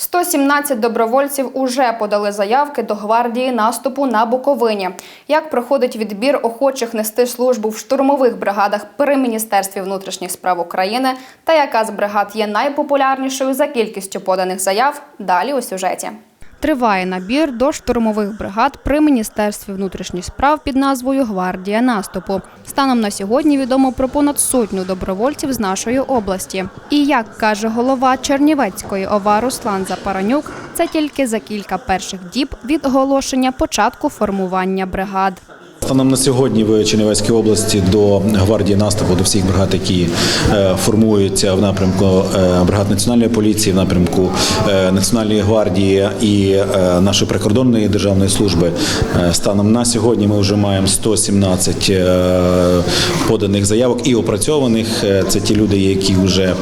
117 добровольців уже подали заявки до гвардії наступу на Буковині. Як проходить відбір охочих нести службу в штурмових бригадах при Міністерстві внутрішніх справ України та яка з бригад є найпопулярнішою за кількістю поданих заяв? Далі у сюжеті. Триває набір до штурмових бригад при Міністерстві внутрішніх справ під назвою Гвардія наступу. Станом на сьогодні відомо про понад сотню добровольців з нашої області. І як каже голова Чернівецької ОВА Руслан Запаранюк, це тільки за кілька перших діб від оголошення початку формування бригад. Станом на сьогодні в Чернівецькій області до гвардії наступу до всіх бригад, які е, формуються в напрямку е, бригад національної поліції, в напрямку е, Національної гвардії і нашої прикордонної державної служби. Станом на сьогодні ми вже маємо 117 е, поданих заявок і опрацьованих. Це ті люди, які вже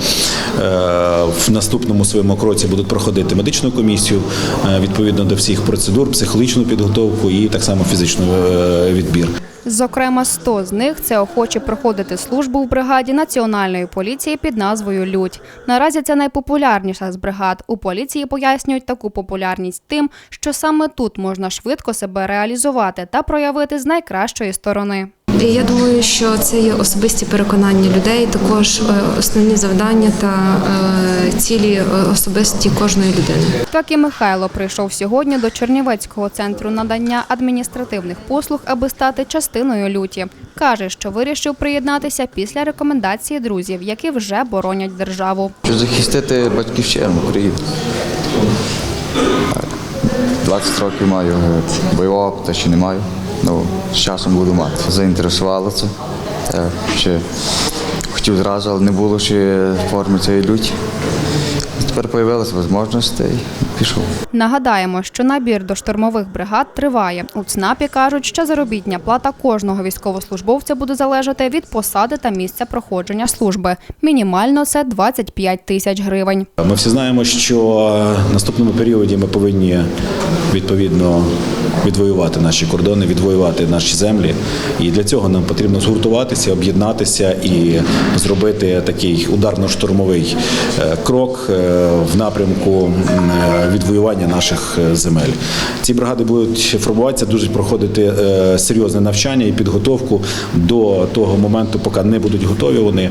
в наступному своєму кроці будуть проходити медичну комісію е, відповідно до всіх процедур, психологічну підготовку і так само фізичну е, відбір. Зокрема, 100 з них це охочі проходити службу в бригаді Національної поліції під назвою Людь. Наразі це найпопулярніша з бригад. У поліції пояснюють таку популярність тим, що саме тут можна швидко себе реалізувати та проявити з найкращої сторони. І Я думаю, що це є особисті переконання людей, також е, основні завдання та е, цілі е, особисті кожної людини. Так і Михайло прийшов сьогодні до Чернівецького центру надання адміністративних послуг, аби стати частиною люті. Каже, що вирішив приєднатися після рекомендації друзів, які вже боронять державу. Щоб захистити батьківщину України. 20 років маю бойового опиту ще не маю. Ну, з часом буду мати. Заінтересувало це. Я ще хотів зразу, але не було ще форми цієї люті. Тепер з'явилася можливість і пішов. Нагадаємо, що набір до штурмових бригад триває. У ЦНАПі кажуть, що заробітня плата кожного військовослужбовця буде залежати від посади та місця проходження служби. Мінімально це 25 тисяч гривень. Ми всі знаємо, що в наступному періоді ми повинні відповідно відвоювати наші кордони, відвоювати наші землі. І для цього нам потрібно згуртуватися, об'єднатися і зробити такий ударно-штурмовий е, крок е, в напрямку е, відвоювання наших земель. Ці бригади будуть формуватися, дуже проходити серйозне навчання і підготовку до того моменту, поки не будуть готові. Вони,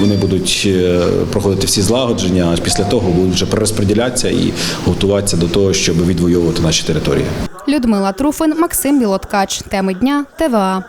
вони будуть проходити всі злагодження, після того будуть вже перерозподілятися і готуватися до того, щоб відвоювати наші території. Людмила Труфин, Максим Білоткач. Теми дня ТВА.